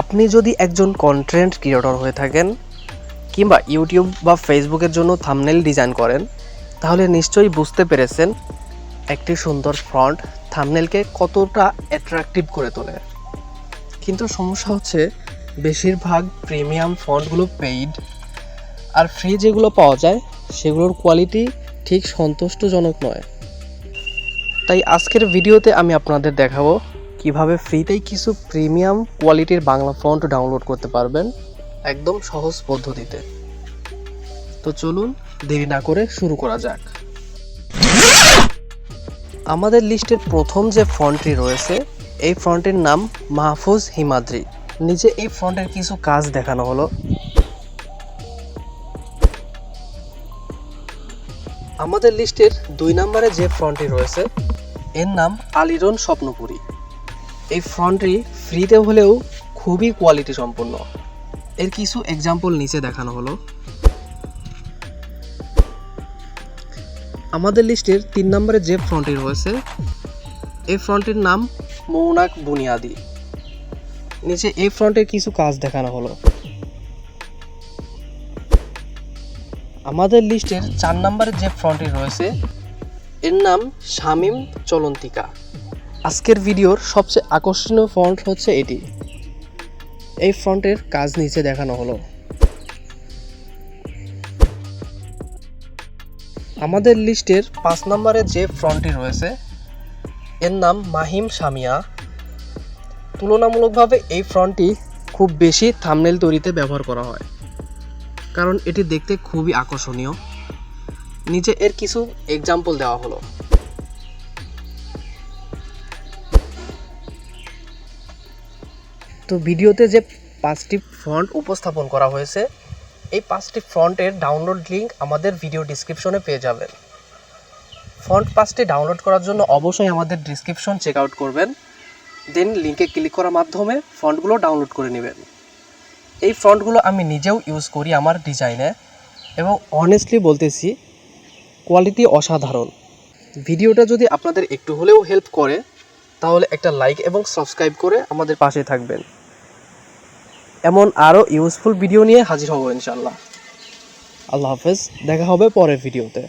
আপনি যদি একজন কন্টেন্ট ক্রিয়েটর হয়ে থাকেন, কিংবা ইউটিউব বা ফেসবুকের জন্য থামনেল ডিজাইন করেন, তাহলে নিশ্চয়ই বুঝতে পেরেছেন একটি সুন্দর ফ্রন্ট থামনেলকে কতটা অ্যাট্রাকটিভ করে তোলে। কিন্তু সমস্যা হচ্ছে, বেশিরভাগ প্রিমিয়াম ফন্টগুলো পেইড আর ফ্রি যেগুলো পাওয়া যায়, সেগুলোর কোয়ালিটি ঠিক সন্তুষ্টজনক নয়। তাই আজকের ভিডিওতে আমি আপনাদের দেখাবো কীভাবে ফ্রিতেই কিছু প্রিমিয়াম কোয়ালিটির বাংলা ফন্ট ডাউনলোড করতে পারবেন একদম সহজ পদ্ধতিতে। তো চলুন দেরি না করে শুরু করা যাক। আমাদের লিস্টের প্রথম যে ফন্টটি রয়েছে, এই ফন্টের নাম মাহফুজ হিমাদ্রি। নিচে এই ফন্টের কিছু কাজ দেখানো হলো। আমাদের লিস্টের দুই নম্বরে যে ফ্রন্টটি রয়েছে, এর নাম আলিরন স্বপ্নপুরী। এই ফ্রন্টটি ফ্রিতে হলেও খুবই কোয়ালিটি সম্পন্ন। এর কিছু এক্সাম্পল নিচে দেখানো হলো। আমাদের লিস্টের তিন নম্বরে যে ফ্রন্টটি রয়েছে, এই ফ্রন্টের নাম মৌনাক বুনিয়াদি। নিচে এই ফ্রন্টের কিছু কাজ দেখানো হলো। আমাদের লিস্টের চার নম্বরে যে ফ্রন্টটি রয়েছে, এর নাম শামিম চলন্তিকা। আজকের ভিডিওর সবচেয়ে আকর্ষণীয় ফন্ট হচ্ছে এটি। এই ফ্রন্টের কাজ নিচে দেখানো হলো। আমাদের লিস্টের পাঁচ নম্বরে যে ফ্রন্টটি রয়েছে, এর নাম মাহিম সামিয়া। তুলনামূলকভাবে এই ফ্রন্টটি খুব বেশি থামনেল তৈরিতে ব্যবহার করা হয়, কারণ এটি দেখতে খুবই আকর্ষণীয়। নিচে এর কিছু এক্সাম্পল দেওয়া হলো। তো ভিডিওতে যে পাঁচটি ফন্ট উপস্থাপন করা হয়েছে, এই পাঁচটি ফন্টের ডাউনলোড লিঙ্ক আমাদের ভিডিও ডিসক্রিপশনে পেয়ে যাবেন। ফন্ট পাঁচটি ডাউনলোড করার জন্য অবশ্যই আমাদের ডিসক্রিপশন চেক আউট করবেন, দেন লিঙ্কে ক্লিক করার মাধ্যমে ফন্টগুলো ডাউনলোড করে নেবেন। এই ফন্টগুলো আমি নিজেও ইউজ করি আমার ডিজাইনে এবং অনেস্টলি বলতেছি কোয়ালিটি অসাধারণ। ভিডিওটা যদি আপনাদের একটু হলেও হেল্প করে, তাহলে একটা লাইক এবং সাবস্ক্রাইব করে আমাদের পাশে থাকবেন। এমন আরও ইউজফুল ভিডিও নিয়ে হাজির হব ইনশাল্লাহ আল্লাহ হাফেজ দেখা হবে পরের ভিডিওতে